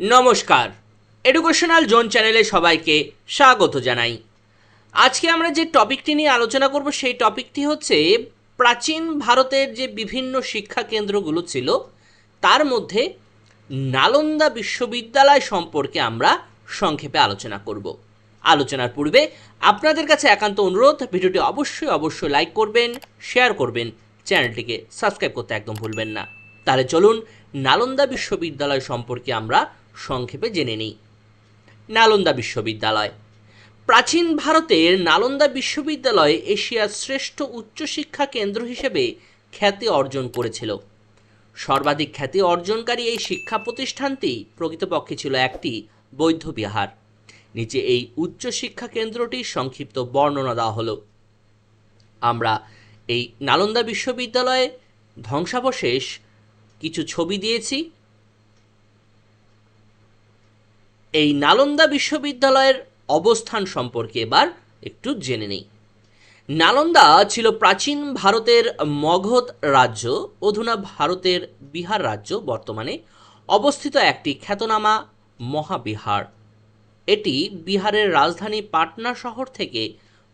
নমস্কার। Educational zone চ্যানেলে সবাইকে স্বাগত জানাই। আজকে আমরা যে টপিকটি নিয়ে আলোচনা করব, সেই টপিকটি হচ্ছে প্রাচীন ভারতের যে বিভিন্ন শিক্ষা কেন্দ্রগুলো ছিল, তার মধ্যে নালন্দা বিশ্ববিদ্যালয় সম্পর্কে আমরা সংক্ষেপে আলোচনা করব। আলোচনার পূর্বে আপনাদের কাছে একান্ত অনুরোধ, ভিডিওটি অবশ্যই অবশ্যই লাইক করবেন শেয়ার করবেন, চ্যানেলটিকে সাবস্ক্রাইব করতে একদম ভুলবেন না। তাহলে চলুন নালন্দা বিশ্ববিদ্যালয় সম্পর্কে আমরা সংক্ষেপে জেনে নিই। নালন্দা বিশ্ববিদ্যালয়। প্রাচীন ভারতের নালন্দা বিশ্ববিদ্যালয় এশিয়ার শ্রেষ্ঠ উচ্চশিক্ষা কেন্দ্র হিসেবে খ্যাতি অর্জন করেছিল। সর্বাধিক খ্যাতি অর্জনকারী এই শিক্ষা প্রতিষ্ঠানটি প্রকৃতপক্ষে ছিল একটি বৌদ্ধ বিহার নিচে এই উচ্চশিক্ষা কেন্দ্রটির সংক্ষিপ্ত বর্ণনা দেওয়া হলো। আমরা এই নালন্দা বিশ্ববিদ্যালয়ে ধ্বংসাবশেষ কিছু ছবি দিয়েছি। এই নালন্দা বিশ্ববিদ্যালয়ের অবস্থান সম্পর্কে এবার একটু জেনে নেই। নালন্দা ছিল প্রাচীন ভারতের মগধ রাজ্য, অধুনা ভারতের বিহার রাজ্য, বর্তমানে অবস্থিত একটি খ্যাতনামা মহাবিহার। এটি বিহারের রাজধানী পাটনা শহর থেকে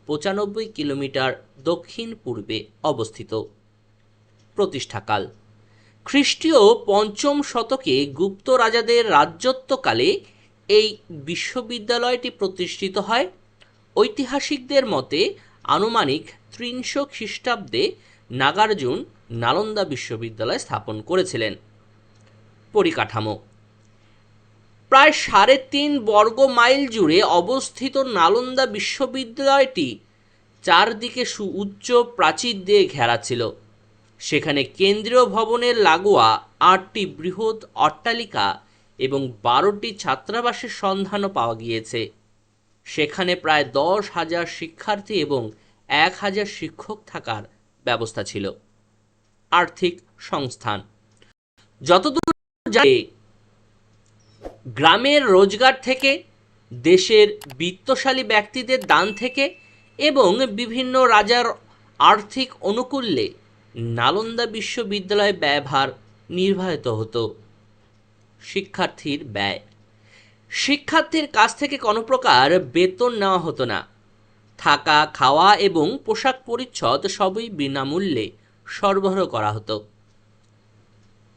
পঁচানব্বই কিলোমিটার দক্ষিণ পূর্বে অবস্থিত। প্রতিষ্ঠাকাল। খ্রিস্টীয় পঞ্চম শতকে গুপ্ত রাজাদের রাজত্বকালে এই বিশ্ববিদ্যালয়টি প্রতিষ্ঠিত হয় ঐতিহাসিকদের মতে আনুমানিক ত্রিশশো খ্রিস্টাব্দে নাগার্জুন নালন্দা বিশ্ববিদ্যালয় স্থাপন করেছিলেন। পরিকাঠামো। প্রায় সাড়ে তিন বর্গ মাইল জুড়ে অবস্থিত নালন্দা বিশ্ববিদ্যালয়টি চারদিকে সুউচ্চ প্রাচীর দিয়ে ঘেরা ছিল। সেখানে কেন্দ্রীয় ভবনের লাগোয়া আটটি বৃহৎ অট্টালিকা এবং বারোটি ছাত্রাবাসের সন্ধানও পাওয়া গিয়েছে। সেখানে প্রায় দশ হাজার শিক্ষার্থী এবং এক হাজার শিক্ষক থাকার ব্যবস্থা ছিল। আর্থিক সংস্থান। যতদূর গ্রামের রোজগার থেকে, দেশের বিত্তশালী ব্যক্তিদের দান থেকে এবং বিভিন্ন রাজার আর্থিক অনুকূল্যে নালন্দা বিশ্ববিদ্যালয় ব্যবহার নির্বাহিত হতো। শিক্ষার্থীর ব্যয়। শিক্ষার্থীর কাছ থেকে কোনো প্রকার বেতন নেওয়া হতো না। থাকা, খাওয়া এবং পোশাক পরিচ্ছদ সবই বিনামূল্যে সরবরাহ করা হতো।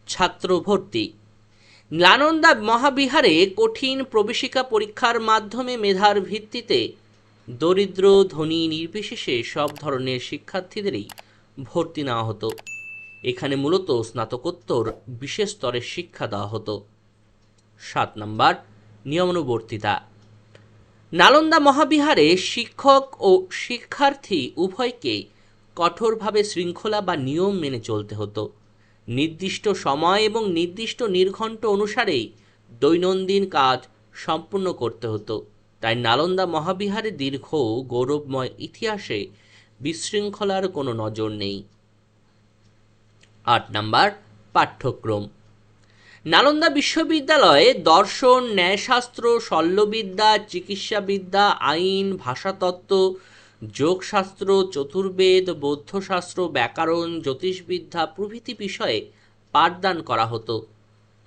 ছাত্র ভর্তি। নালন্দা মহাবিহারে কঠিন প্রবেশিকা পরীক্ষার মাধ্যমে মেধার ভিত্তিতে দরিদ্র, ধনী, নির্বিশেষে সব ধরনের শিক্ষার্থীদেরই ভর্তি নেওয়া হতো। এখানে মূলত স্নাতকোত্তর বিশেষ স্তরের শিক্ষা দেওয়া হতো। সাত নম্বর, নিয়মানুবর্তিতা। নালন্দা মহাবিহারে শিক্ষক ও শিক্ষার্থী উভয়কেই কঠোরভাবে শৃঙ্খলা বা নিয়ম মেনে চলতে হতো। নির্দিষ্ট সময় এবং নির্দিষ্ট নির্ঘণ্ট অনুসারেই দৈনন্দিন কাজ সম্পূর্ণ করতে হতো। তাই নালন্দা মহাবিহারে দীর্ঘ গৌরবময় ইতিহাসে বিশৃঙ্খলার কোনো নজর নেই। আট নাম্বার পাঠ্যক্রম। নালন্দা বিশ্ববিদ্যালয়ে দর্শন, ন্যায়শাস্ত্র, শল্যবিদ্যা, চিকিৎসাবিদ্যা, আইন, ভাষাতত্ত্ব, যোগশাস্ত্র, চতুর্বেদ, বৌদ্ধশাস্ত্র, ব্যাকরণ, জ্যোতিষবিদ্যা প্রভৃতি বিষয়ে পাঠদান করা হতো।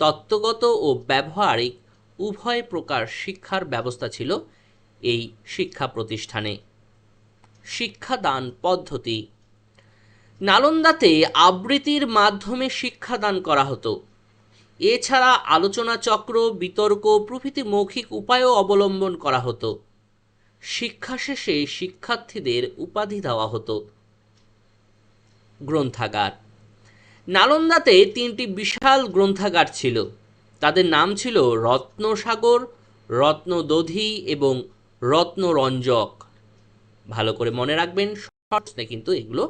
তত্ত্বগত ও ব্যবহারিক উভয় প্রকার শিক্ষার ব্যবস্থা ছিল এই শিক্ষা প্রতিষ্ঠানে। শিক্ষাদান পদ্ধতি নালন্দাতে আবৃত্তির মাধ্যমে শিক্ষাদান করা হতো। এছাড়া আলোচনা চক্র, বিতর্ক, প্রভৃতি মৌখিক উপায়ও অবলম্বন করা হতো। শিক্ষা শেষে শিক্ষার্থীদের উপাধি দেওয়া হতো। গ্রন্থাগার। নালন্দাতে তিনটি বিশাল গ্রন্থাগার ছিল। তাদের নাম ছিল রত্নসাগর, রত্নদধি এবং রত্নরঞ্জক। ভালো করে মনে রাখবেন শর্টসে কিন্তু এগুলো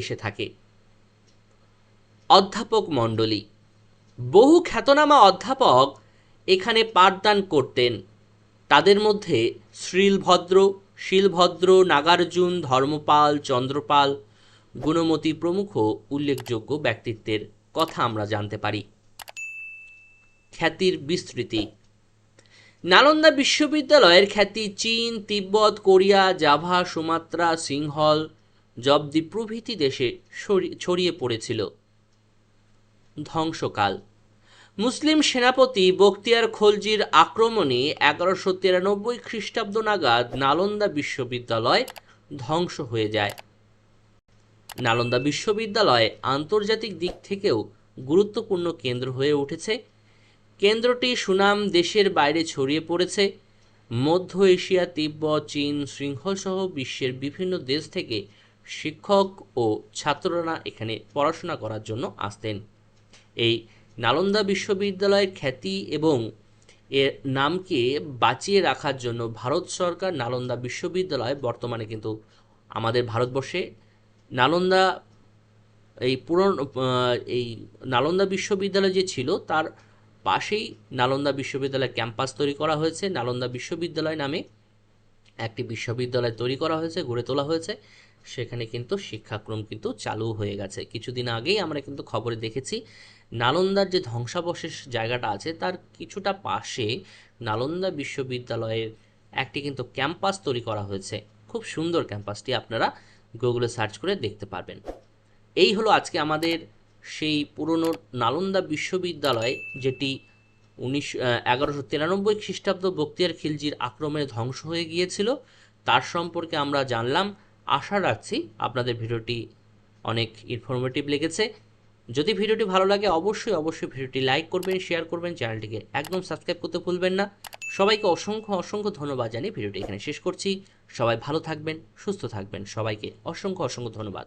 এসে থাকে। অধ্যাপক মণ্ডলী, বহু খ্যাতনামা অধ্যাপক এখানে পাঠদান করতেন। তাদের মধ্যে শ্রীলভদ্র, শিলভদ্র, নাগার্জুন, ধর্মপাল, চন্দ্রপাল, গুণমতি প্রমুখ উল্লেখযোগ্য ব্যক্তিত্বের কথা আমরা জানতে পারি। খ্যাতির বিস্তৃতি, নালন্দা বিশ্ববিদ্যালয়ের খ্যাতি চীন, তিব্বত, কোরিয়া, জাভা, সুমাত্রা, সিংহল জবদ্বী প্রভৃতি দেশে ছড়িয়ে পড়েছিল। ধ্বংসকাল। মুসলিম সেনাপতি বখতিয়ার খলজির আক্রমণে এগারোশো তিরানব্বই খ্রিস্টাব্দ নাগাদ নালন্দা বিশ্ববিদ্যালয় ধ্বংস হয়ে যায়। নালন্দা বিশ্ববিদ্যালয় আন্তর্জাতিক দিক থেকেও গুরুত্বপূর্ণ কেন্দ্র হয়ে উঠেছে। কেন্দ্রটি সুনাম দেশের বাইরে ছড়িয়ে পড়েছে। মধ্য এশিয়া, তিব্বত, চীন, শৃঙ্খলসহ বিশ্বের বিভিন্ন দেশ থেকে শিক্ষক ও ছাত্ররা এখানে পড়াশোনা করার জন্য আসতেন। এই নালন্দা বিশ্ববিদ্যালয়ের খ্যাতি এবং এর নামকে বাঁচিয়ে রাখার জন্য ভারত সরকার নালন্দা বিশ্ববিদ্যালয় বর্তমানে কিন্তু আমাদের ভারতবর্ষে। নালন্দা এই পুরন এই নালন্দা বিশ্ববিদ্যালয় যে ছিল, তার পাশেই নালন্দা বিশ্ববিদ্যালয় ক্যাম্পাস তৈরি করা হয়েছে। নালন্দা বিশ্ববিদ্যালয় নামে একটি বিশ্ববিদ্যালয় তৈরি করা হয়েছে, গড়ে তোলা হয়েছে। সেখানে কিন্তু শিক্ষাক্রম কিন্তু চালু হয়ে গেছে। কিছুদিন আগেই আমরা কিন্তু খবরে দেখেছি, নালন্দার যে ধ্বংসাবশেষ জায়গাটা আছে, তার কিছুটা পাশে নালন্দা বিশ্ববিদ্যালয়ের একটি কিন্তু ক্যাম্পাস তৈরি করা হয়েছে। খুব সুন্দর ক্যাম্পাসটি আপনারা গুগলে সার্চ করে দেখতে পারবেন। এই হলো আজকে আমাদের সেই পুরনো নালন্দা বিশ্ববিদ্যালয়, যেটি উনিশ এগারোশো তিরানব্বই খ্রিস্টাব্দ বক্তিয়ার খিলজির আক্রমণে ধ্বংস হয়ে গিয়েছিল। তার সম্পর্কে আমরা জানলাম। আশা রাখছি আপনাদের ভিডিওটি অনেক ইনফরমেটিভ লেগেছে। যদি ভিডিওটি ভালো লাগে, অবশ্যই অবশ্যই ভিডিওটি লাইক করবেন শেয়ার করবেন চ্যানেলটিকে একদম সাবস্ক্রাইব করতে ভুলবেন না। সবাইকে অসংখ্য অসংখ্য ধন্যবাদ জানিয়ে ভিডিওটি এখানে শেষ করছি। সবাই ভালো থাকবেন, সুস্থ থাকবেন। সবাইকে অসংখ্য অসংখ্য ধন্যবাদ।